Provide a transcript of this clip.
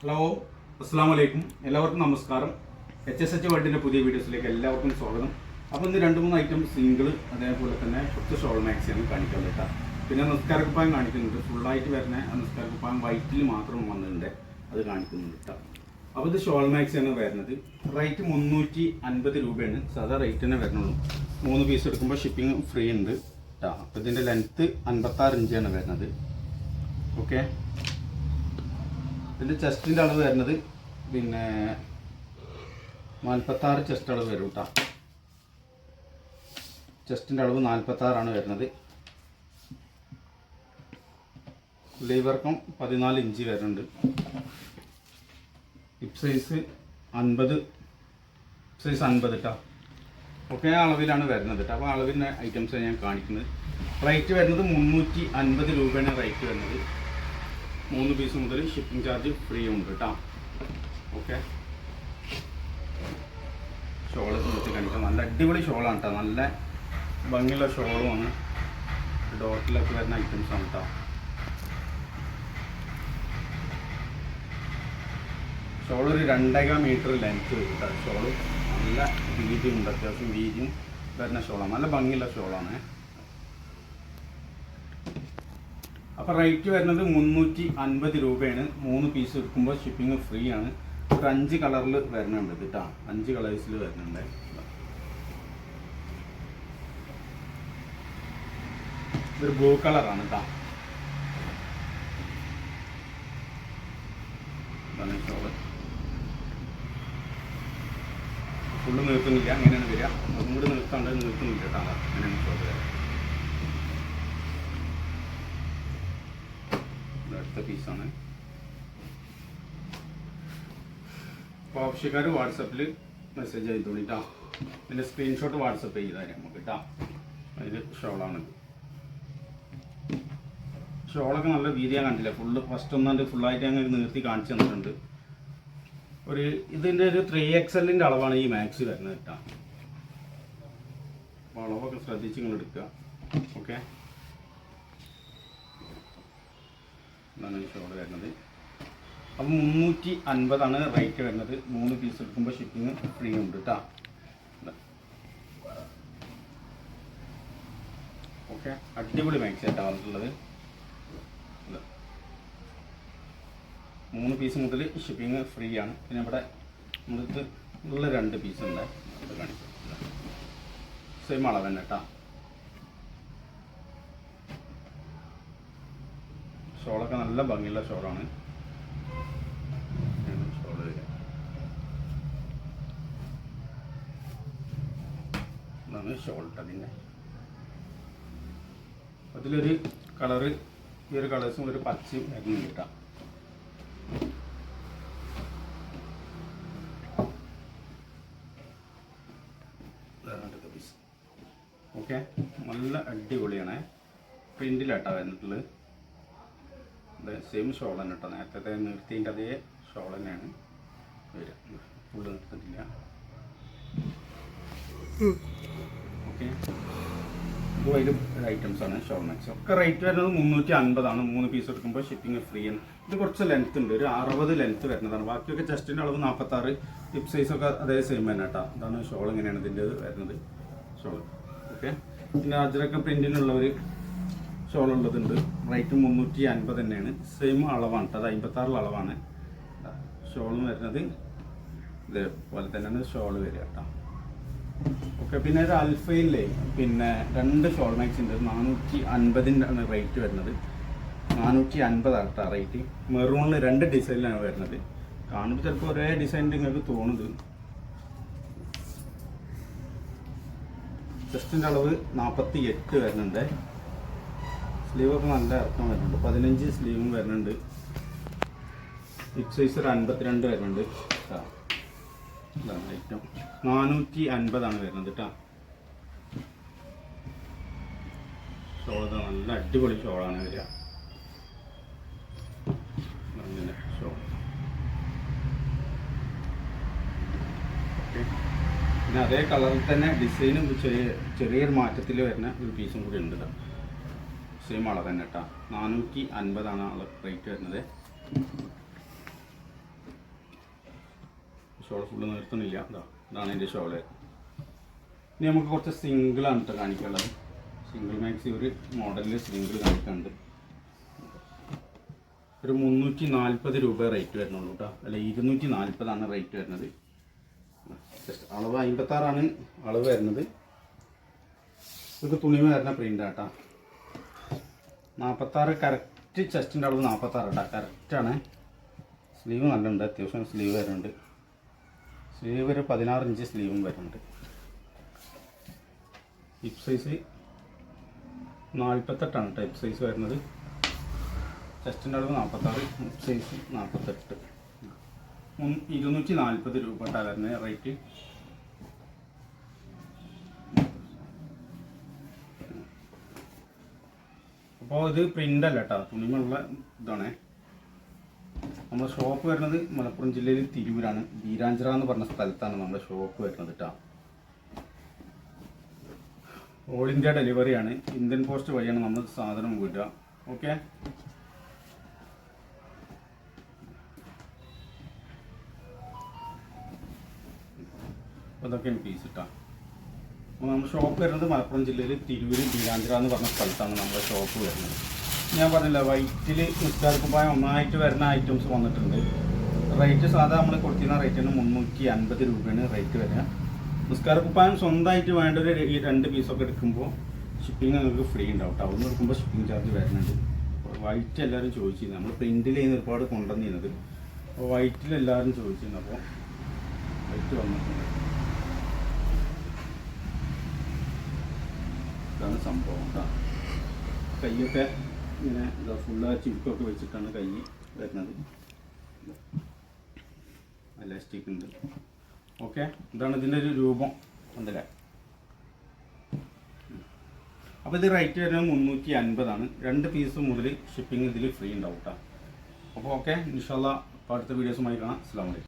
Hello അസ്സാം വലൈക്കും എല്ലാവർക്കും നമസ്കാരം. എച്ച് എസ് എച്ച് വേൾഡിന്റെ പുതിയ വീഡിയോസിലേക്ക് എല്ലാവർക്കും സ്വാഗതം. അപ്പോൾ ഇന്ന് രണ്ട് മൂന്ന് ഐറ്റം സിംഗിൾ അതേപോലെ തന്നെ കുറച്ച് ഷോൾ മാക്സിയാണ് കാണിക്കാൻ കേട്ടോ പിന്നെ നിസ്കാര കുപ്പായം കാണിക്കുന്നുണ്ട്. ഫുള്ളായിട്ട് വരുന്ന നിസ്കാര കുപ്പായം വൈറ്റിൽ മാത്രം വന്നിട്ടുണ്ട്. അത് കാണിക്കുന്നുണ്ട് കേട്ടോ അപ്പോൾ ഇത് ഷോൾ മാക്സിയാണ് വരുന്നത്. റേറ്റ് മുന്നൂറ്റി അൻപത് രൂപയാണ്. സാധാ റേറ്റ് തന്നെ വരുന്നുള്ളൂ. മൂന്ന് പീസ് എടുക്കുമ്പോൾ ഷിപ്പിംഗ് ഫ്രീ ഉണ്ട് കേട്ടോ അപ്പോൾ ഇതിന്റെ ലെങ്ത്ത് അൻപത്താറ് ഇഞ്ചാണ് വരുന്നത്. ഓക്കെ ഇതിന്റെ ചെസ്റ്റിന്റെ അളവ് വരുന്നത് പിന്നെ നാൽപ്പത്താറ് ചെസ്റ്റ് അളവ് വരും കേട്ടോ ചെസ്റ്റിന്റെ അളവ് നാൽപ്പത്താറാണ് വരുന്നത്. ലീവർക്കും പതിനാല് ഇഞ്ച് വരുന്നുണ്ട്. ഹിപ് സൈസ് അൻപത് സൈസ് അൻപത് കേട്ടോ ഒക്കെ അളവിലാണ് വരുന്നത് കേട്ടോ അപ്പോൾ അളവിന്റെ ഐറ്റംസാണ് ഞാൻ കാണിക്കുന്നത്. റേറ്റ് വരുന്നത് മുന്നൂറ്റി അൻപത് രൂപയാണ് റേറ്റ് വരുന്നത്. മൂന്ന് പീസ് മുതൽ ഷിപ്പിംഗ് ചാർജ് ഫ്രീ ഉണ്ട് കേട്ടോ ഓക്കെ ഷോൾ നിർത്തി കാണിക്കാം. നല്ല അടിപൊളി ഷോളാണ് കേട്ടോ നല്ല ഭംഗിയുള്ള ഷോളുമാണ് ഡോട്ടിലൊക്കെ വരുന്ന ഐറ്റംസ് ആണ് കേട്ടോ ഷോൾ രണ്ടര മീറ്റർ ലെങ്ത് കേട്ടോ ഷോൾ നല്ല വീതിയുണ്ട്. അത്യാവശ്യം വീതിയും വരുന്ന ഷോളാണ്. നല്ല ഭംഗിയുള്ള ഷോളാണ്. അപ്പോൾ റേറ്റ് വരുന്നത് മുന്നൂറ്റി അൻപത് രൂപയാണ്. മൂന്ന് പീസ് എടുക്കുമ്പോൾ ഷിപ്പിംഗ് ഫ്രീ ആണ്. ഒരു അഞ്ച് കളറിൽ വരുന്നുണ്ട് കേട്ടോ. അഞ്ച് കളേഴ്സിൽ വരുന്നുണ്ട്. ഇതൊരു ബ്ലൂ കളറാണ് കേട്ടോ. ഇതാണ് ഫുള്ള് നിർത്തുന്നില്ല അങ്ങനെയാണ് വരിക. അതും കൂടി നിർത്താണ്ട് നിർത്തുന്നില്ല കേട്ടോ. അങ്ങനെയാണ് ഷോൾ ഇത് അടുത്ത പീസാണ് അപ്പോൾ ആവശ്യക്കാർ വാട്സപ്പിൽ മെസ്സേജ് ചെയ്തോളി കേട്ടോ ഇതിന്റെ സ്ക്രീൻഷോട്ട് വാട്സപ്പ് ചെയ്താൽ നമുക്ക് കേട്ടോ അതിൽ ഷോളാണ് ഷോളൊക്കെ നല്ല വീതിയാ കണ്ടില്ല? ഫുള്ള് ഫസ്റ്റ് ഒന്നാണ്ട് ഫുള്ളായിട്ട് ഞങ്ങൾ നിർത്തി കാണിച്ചു തന്നിട്ടുണ്ട്. ഒരു ഇതിന്റെ ഒരു ത്രീ എക്സലിന്റെ അളവാണ് ഈ മാക്സി വരുന്നത് കേട്ടോ അളവൊക്കെ ശ്രദ്ധിച്ച് നിങ്ങൾ എടുക്കുക. ഓക്കെ ഇതാണ് ഈ ഷോൾ വരുന്നത്. അപ്പം മുന്നൂറ്റി അൻപതാണ് റേറ്റ് വരുന്നത്. മൂന്ന് പീസ് എടുക്കുമ്പോൾ ഷിപ്പിംഗ് ഫ്രീ ഉണ്ട് കേട്ടോ ഓക്കെ. അടിപൊളി മാക്സ് ആയിട്ടാണ് വന്നിട്ടുള്ളത്. മൂന്ന് പീസ് മുതൽ ഷിപ്പിംഗ് ഫ്രീ ആണ്. പിന്നെ ഇവിടെ നമ്മൾക്ക് ഉള്ള രണ്ട് പീസ് ഉണ്ട്. സെയിം അളവ് തന്നെ കേട്ടോ ഷോളൊക്കെ നല്ല ഭംഗിയുള്ള ഷോളാണ്. അതിലൊരു കളറ് ഈ ഒരു കളേഴ്സും ഒരു പച്ചയും വരുന്നുണ്ട് കിട്ടാം ഓക്കെ നല്ല അടിപൊളിയാണ്. പ്രിന്റിലാട്ടാ വന്നിട്ടുള്ളത്. സെയിം ഷോൾ തന്നെ കേട്ടോ നേരത്തെ നിർത്തിന്റെ അതേ ഷോൾ തന്നെയാണ് വരിക. ഫുള്ള് നിർത്തിട്ടില്ല ഓക്കെ ഇത് വരും ഐറ്റംസ് ആണ് ഷോൾ മാക്സ് ഒക്കെ റേറ്റ് വരുന്നത് മുന്നൂറ്റി അൻപതാണ് മൂന്ന് പീസ് എടുക്കുമ്പോൾ ഷിപ്പിംഗ് ഫ്രീ ആണ്. ഇത് കുറച്ച് ലെങ്ത് ഉണ്ട്. ഒരു അറുപത് ലെങ്ത് വരുന്നതാണ്. ബാക്കിയൊക്കെ ചെസ്റ്റിന്റെ അളവ് നാൽപ്പത്താറ് ഹിപ്പ് സൈസ് ഒക്കെ അതേ സെയിം തന്നെ കേട്ടോ അതാണ് ഷോൾ ഇങ്ങനെയാണ് ഇതിന്റെ വരുന്നത്. ഷോൾ ഓക്കെ പിന്നെ പ്രിന്റിനുള്ള പ്രിന്റിനുള്ളവർ ഷോൾ ഉള്ളതുണ്ട്. റേറ്റ് മുന്നൂറ്റി അൻപത് തന്നെയാണ്. സെയിം അളവാണ്. അത് അമ്പത്താറിൽ അളവാണ്. ഷോളും വരുന്നത് ഇതേപോലെ തന്നെയാണ് ഷോൾ വരിക കേട്ടോ. ഓക്കെ പിന്നെ ഒരു അൽഫയിലെ പിന്നെ രണ്ട് ഷോൾ മാക്സ് ഉണ്ട്. നാനൂറ്റി അൻപതിന്റെ റേറ്റ് വരുന്നത്. നാനൂറ്റി അൻപതാണ് കേട്ടോ റേറ്റ്. മെറൂണിൽ രണ്ട് ഡിസൈനിലാണ് വരുന്നത്. കാണുമ്പോൾ ചിലപ്പോൾ ഒരേ ഡിസൈൻ നിങ്ങൾക്ക് തോന്നുന്നത്. ചെസ്റ്റിന്റെ അളവ് നാൽപ്പത്തി എട്ട് വരുന്നുണ്ട്. സ്ലീവൊക്കെ നല്ല ഇറക്കം വരുന്നുണ്ട്. പതിനഞ്ച് സ്ലീവും വരുന്നുണ്ട്. ഹിപ് സൈസ് ഒരു അൻപത്തിരണ്ട് വരുന്നുണ്ട്. കേട്ടോ ഐറ്റം നാനൂറ്റി അൻപതാണ് വരുന്നത് കേട്ടോ ഷോള നല്ല അടിപൊളി ഷോളാണ് വരിക. പിന്നെ അതേ കളറിൽ തന്നെ ഡിസൈനും ചെറിയ ചെറിയൊരു മാറ്റത്തിൽ വരുന്ന ഒരു പീസും കൂടി ഉണ്ട് കേട്ടോ സെയിം അളവ് തന്നെ കേട്ടോ നാനൂറ്റി അൻപതാണ് റേറ്റ് വരുന്നത്. ഷോൾ ഫുള്ള് നിർത്തുന്നില്ല. ഇതാ ഇതാണ് എന്റെ ഷോൾ. ഇനി നമുക്ക് കുറച്ച് സിംഗിൾ ആണ് കേട്ടോ കാണിക്കാനുള്ളത്. സിംഗിൾ മാക്സി ഒരു മോഡലിൽ സിംഗിൾ കാണിക്കുന്നുണ്ട് ഒരു മുന്നൂറ്റി നാൽപ്പത് രൂപ റേറ്റ് വരുന്നുള്ളൂ കേട്ടോ അല്ല ഇരുന്നൂറ്റി നാൽപ്പതാണ് റേറ്റ് വരുന്നത്. ജസ്റ്റ് അളവ് അമ്പത്താറാണ് അളവ് വരുന്നത്. ഇത് തുണിമ വരുന്ന പ്രിന്റ് ആട്ടാ നാൽപ്പത്താറ് കറക്റ്റ് ചെസ്റ്റിന്റെ അളവ് നാൽപ്പത്താറ് കേട്ടോ കറക്റ്റാണ് സ്ലീവ് നല്ലുണ്ട്. അത്യാവശ്യം സ്ലീവ് വരുന്നുണ്ട്. സ്ലീവ് ഒരു പതിനാറ് ഇഞ്ച് സ്ലീവും വരുന്നുണ്ട്. ഹിപ്പ് സൈസ് നാൽപ്പത്തെട്ടാണ് ടൈപ്പ് സൈസ് വരുന്നത്. ചെസ്റ്റിന്റെ അളവ് നാൽപ്പത്താറ് ഹിപ്പ് സൈസ് നാൽപ്പത്തെട്ട് ഇരുന്നൂറ്റി നാൽപ്പത് രൂപ ടവറിന് റേറ്റ് അപ്പോൾ ഇത് പ്രിന്റ് അല്ല കേട്ടോ തുണിമുള്ള ഇതാണേ. നമ്മുടെ ഷോപ്പ് വരുന്നത് മലപ്പുറം ജില്ലയിൽ തിരൂരാണ്. ബീരാഞ്ചിറ എന്ന് പറഞ്ഞ സ്ഥലത്താണ് നമ്മുടെ ഷോപ്പ് വരുന്നത് കേട്ടോ ഓൾ ഇന്ത്യ ഡെലിവറിയാണ് ഇന്ത്യൻ പോസ്റ്റ് വഴിയാണ് നമ്മൾ സാധനം വിടുക. ഓക്കെ അപ്പോൾ ഇതൊക്കെയാണ് പീസ് കിട്ടുക അപ്പോൾ നമ്മുടെ ഷോപ്പ് വരുന്നത് മലപ്പുറം ജില്ലയിൽ തിരൂര് ബീരാഞ്ചിറ എന്ന് പറഞ്ഞ സ്ഥലത്താണ് നമ്മുടെ ഷോപ്പ് വരുന്നത്. ഞാൻ പറഞ്ഞില്ല വൈറ്റിൽ നിസ്കാരക്കുപ്പായം ഒന്നായിട്ട് വരുന്ന ഐറ്റംസ് വന്നിട്ടുണ്ട്. റേറ്റ് സാധാ നമ്മൾ കൊടുത്തിരുന്ന റേറ്റിന് മുന്നൂറ്റി അൻപത് രൂപയാണ് റേറ്റ് വരിക. നിസ്കാരക്കുപ്പായം സ്വന്തമായിട്ട് വേണ്ട ഒരു ഈ രണ്ട് പീസൊക്കെ എടുക്കുമ്പോൾ ഷിപ്പിംഗ് നിങ്ങൾക്ക് ഫ്രീ ഉണ്ടാവും ടൗണിൽ എടുക്കുമ്പോൾ ഷിപ്പിംഗ് ചാർജ് വരുന്നുണ്ട്. വൈറ്റ് എല്ലാവരും ചോദിച്ചിരുന്നു. നമ്മൾ പ്രിന്റിൽ ചെയ്യുന്ന ഒരുപാട് കൊണ്ടുവന്നിരുന്നത്. അപ്പോൾ വൈറ്റിൽ എല്ലാവരും ചോദിച്ചിരുന്നു. അപ്പോൾ വൈറ്റ് വന്നിട്ടുണ്ട് ഇതാണ് സംഭവം. കേട്ടോ കൈയൊക്കെ ഇങ്ങനെ ഇതാ ഫുള്ള് ചുരുക്കൊക്കെ വെച്ചിട്ടാണ് കൈ വരുന്നത്. എലാസ്റ്റിക് ഉണ്ട്. ഓക്കെ ഇതാണ് ഇതിന്റെ ഒരു രൂപം. ഉണ്ടല്ലേ അപ്പോൾ ഇത് റേറ്റ് വരുന്നത് മുന്നൂറ്റി അൻപതാണ് രണ്ട് പീസ് മുതൽ ഷിപ്പിംഗ് ഇതിൽ ഫ്രീ ഉണ്ടാവും കേട്ടോ അപ്പോൾ ഓക്കെ ഇൻഷാല്ല അടുത്ത വീഡിയോസുമായി കാണാം. അസ്സാം വലൈക്കും